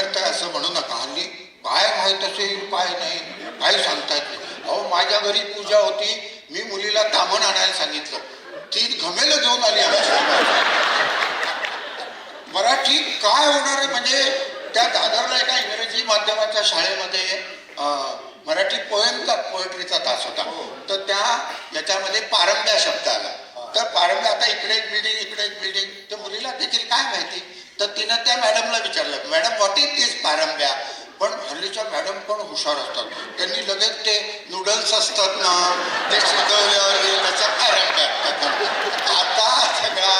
करताय असं म्हणू नका. हल्ली काय माहीत असेल काय नाही. काय सांगता येत नाही. अहो माझ्या घरी पूजा होती. मी मुलीला तामण आणायला सांगितलं. ती घमेलं घेऊन आली मराठी काय होणार आहे? म्हणजे त्या दादरला एका इंग्रजी माध्यमाच्या शाळेमध्ये मराठी पोएम का पोएट्रीचा तास होता. तर त्या याच्यामध्ये पारंब्या शब्द आला. तर पारंब्या आता इकडे एक बिल्डिंग इकडे एक बिल्डिंग त्या मुलीला देखील काय माहिती? तर तिनं त्या मॅडमला विचारलं मॅडम व्हॉट इज दिस पारंब्या? पण हल्लीच्या मॅडम पण हुशार असतात. त्यांनी लगेच ते नूडल्स असतात ना ते शिजवल्यावर हे त्याच्या पारंब्या आता सगळा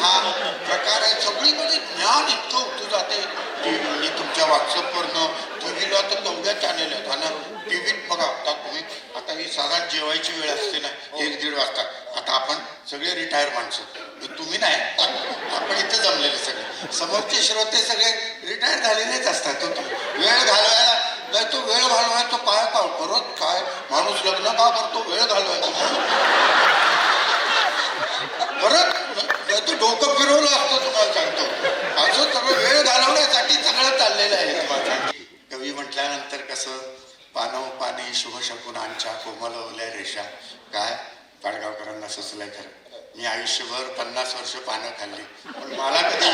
हा प्रकार आहे. सगळीकडे ज्ञान इतकं उठू जाते. टीव्ही तुमच्या व्हॉट्सअपवरनं टीव्हीला तर केवढ्या चॅनेल आहेत. आणि टीव्हीत बघा आता तुम्ही आता ही साधारण जेवायची वेळ असते ना एक दीड वाजता. आता आपण सगळे रिटायर माणसं. तुम्ही नाही पण आपण इथे जमलेले सगळे. समोरचे श्रोते सगळे रिटायर झालेलेच असतात. तो तो वेळ घालवायला नाही तो वेळ घालवायचा काय पाव परत काय? माणूस लग्न का करतो? वेळ घालवायचा परत नाही तो डोकं फिरवलं असतं तुम्हाला सांगतो. असं सगळं वेळ घालवण्यासाठी सगळं चाललेलं आहे तुम्हाला. कवी म्हटल्यानंतर कसं? पानव पाणी शुभशकुनांच्या कोमल ओल्या रेषा. काय? पाडगावकरांना सुचलंय खरं. मी आयुष्यभर पन्नास वर्ष पानं खाल्ली. पण मला कधी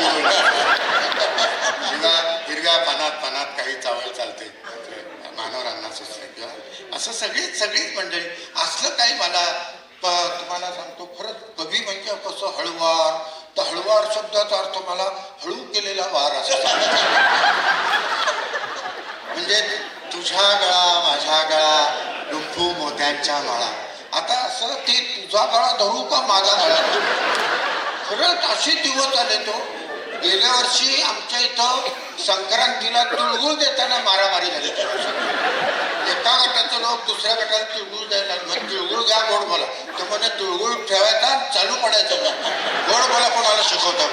हिरव्या हिरव्या पानात पानात काही चावल चालते. मानवरांना सुचलं किंवा असं सगळीच सगळीच मंडळी असलं काही मला तुम्हाला सांगतो खरंच कवी म्हणजे कसं हळुवार. तर हळुवार शब्दाचा अर्थ मला हळू केलेला वार असं म्हणजे तुझ्या गळा माझ्या गळा डुंफू मोत्यांच्या माळा. आता असं ते तुझा गळा धरू का माझा गळा खरंच असे दिवस आले तो. गेल्या वर्षी आमच्या इथं संक्रांतीला तिळगुळ देताना मारामारी झाली एका गटाचे लोक दुसऱ्या गटाला तिळगुळ द्यायला लागले. म्हणजे तिळगुळ घ्या गोड बोला. तर म्हणजे तिळगुळ ठेवायचा चालू पडायचं गोड बोला कोणाला शिकवता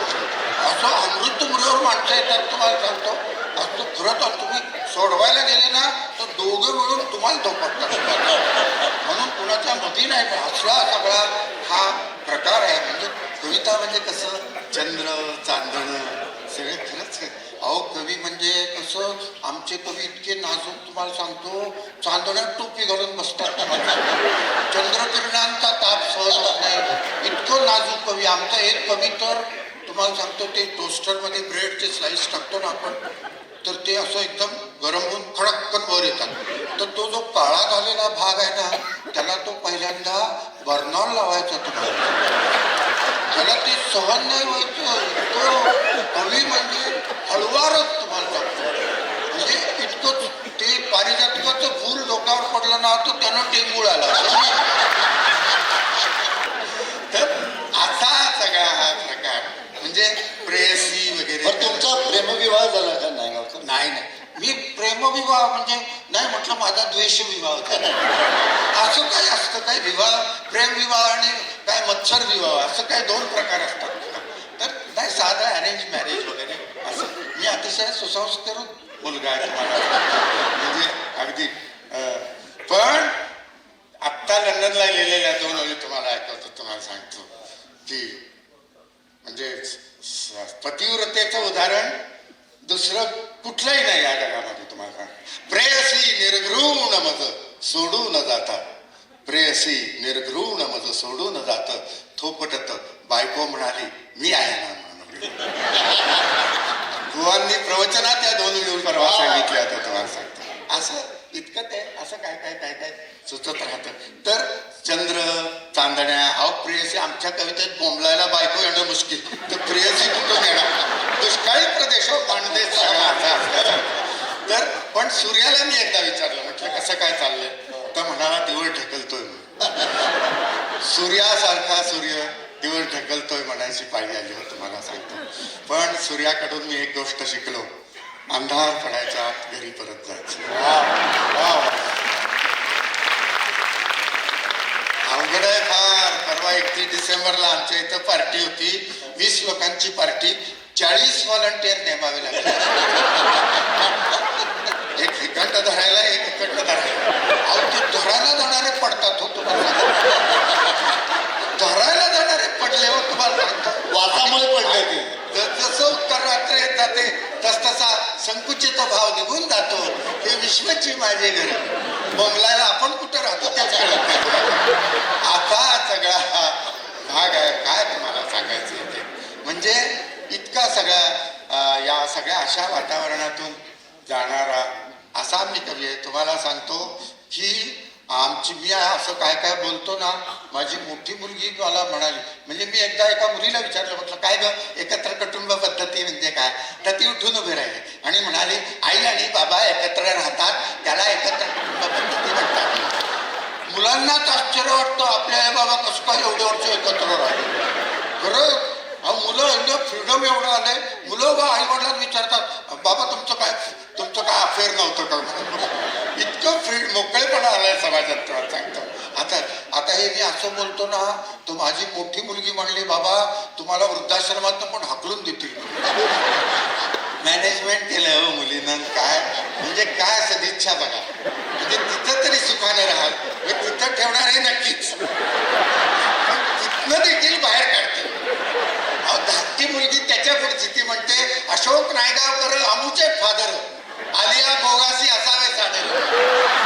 असं अमृत मुलीवर माणसं येतात तुम्हाला सांगतो. असं खरं तर तुम्ही सोडवायला गेले ना तर दोघं मिळून तुम्हाला धोपटतात. म्हणून नाही पण असला सगळा हा प्रकार आहे. म्हणजे कविता म्हणजे कसं? चंद्र चांदणं सगळे खरंच अहो कवी म्हणजे कसं? आमचे कवी इतके नाजूक तुम्हाला सांगतो चांदण्यात टोपी घालून बसतात चंद्रकिरणांचा ताप सहज होत नाही. इतकं नाजूक कवी. आमचा एक कवी तर तुम्हाला सांगतो ते टोस्टरमध्ये ब्रेडचे स्लाईस टाकतो ना आपण तर ते असं एकदम गरम होऊन खडकपण वर येतात. तर तो जो काळा झालेला भाग आहे ना त्याला तो पहिल्यांदा बर्नॉल लावायचा तुम्हाला त्याला ते सहन नाही व्हायचं तो कवी म्हणजे हळुवारच तुम्हाला म्हणजे इतकं ते पारिजातकाचं फूल डोक्यावर पडलं ना तर त्यानं टेंगूळ आला तर असा सगळा हा प्रकार म्हणजे प्रेयसी वगैरे पण तुमचा प्रेमविवाह झाला का नायगावचा नाही नाही मी म्हणजे नाही म्हटलं माझा द्वेष विवाह असं काय असतं काय विवाह प्रेम विवाह आणि काय मत्सर विवाह असं काय दोन प्रकार असतात. तर नाही साधा अरेंज मॅरेज वगैरे. असं. मी अतिशय सुसंस्कृत मुलगा आहे तुम्हाला म्हणजे अगदी पण आत्ता लंडनला गेलेल्या दोन ओळी तुम्हाला ऐकवतो तुम्हाला सांगतो. की म्हणजे पतिव्रतेचं उदाहरण दुसरं कुठलंही नाही या जगामध्ये तुम्हाला प्रेयसी निर्घृण मज सोडू न जाता. प्रेयसी निर्घृण मज सोडू न जात. थोपटत बायको म्हणाली मी आहे ना? म्हणून बुवांनी प्रवचनात या दोन मिळून परवा सांगितले आता तुम्हाला सांगतो. असं इतकं ते असं काय काय काय काय सुचत राहतं. तर चंद्र चांदण्या प्रियसी आमच्या कवितेत बोंबलायला बायको येणं मुश्किल. तर प्रियसी कुठून येणार? दुष्काळी प्रदेश हो तर पण सूर्याला मी एकदा विचारलं म्हटलं कसं काय चाललंय? तर म्हणाला दिवळ ढकलतोय सूर्यासारखा सूर्य दिवस ढकलतोय म्हणायची पाळी आली होती मला सांगतो. पण सूर्याकडून मी एक गोष्ट शिकलो. अंधार पडायच्या आत घरी परत जायचं. एकतीस डिसेंबरला आमच्या इथं पार्टी होती. वीस लोकांची पार्टी. चाळीस व्हॉलंटियर नेमावे लागले. एक इकडं धरायला एक इकडं धरायला. अहो ते धरायला जाणारे पडतात हो तुम्हाला. धरायला जाणारे पडले हो तुम्हाला वासामुळे पडले ते. जसं उत्तर रात्र येत जाते तस तसा संकुचित भाव निघून जातो. हे विश्वची माझे घर बोंबलायला आपण कुठं राहतो कळत नाही. आता सगळा हा भाग आहे काय तुम्हाला सांगायचं आहे ते म्हणजे इतका सगळा अं, या सगळ्या अशा वातावरणातून जाणारा असा मी कवी आहे. तुम्हाला सांगतो की आमची मी असं काय काय बोलतो ना माझी मोठी मुलगी मला म्हणाली म्हणजे मी एकदा एका मुलीला विचारलं म्हटलं काय ग एकत्र कुटुंब पद्धती म्हणजे काय? तर ती उठून उभी राहिली आणि म्हणाली आई आणि बाबा एकत्र राहतात त्याला एकत्र कुटुंब पद्धती म्हणतात. मुलांनाच आश्चर्य वाटतं आपल्या आई बाबा कसं काय एवढे वर्ष एकत्र राहिले. खरं मुलं एवढं फ्रीडम एवढं आलंय. मुलं बा आई वडिलांना विचारतात बाबा तुमचं काय तुमचं काय अफेअर नव्हतं का इतकं फ्री मोकळेपणा आलाय समाजात सांगतो आता आता हे मी असं बोलतो ना तो माझी मोठी मुलगी म्हणली बाबा तुम्हाला वृद्धाश्रमात पण हकलून देतील? मॅनेजमेंट केलं हो मुलीनं काय? म्हणजे काय सदिच्छा बघा. म्हणजे तिथं तरी सुखाने राहाल. हे तिथं ठेवणार हे नक्कीच. पण तिथनं देखील बाहेर काढते धाकटी मुलगी त्याच्या पुढची ती म्हणते अशोक नायगावकर अमुचे फादर आलिया भोगासी असावे सादर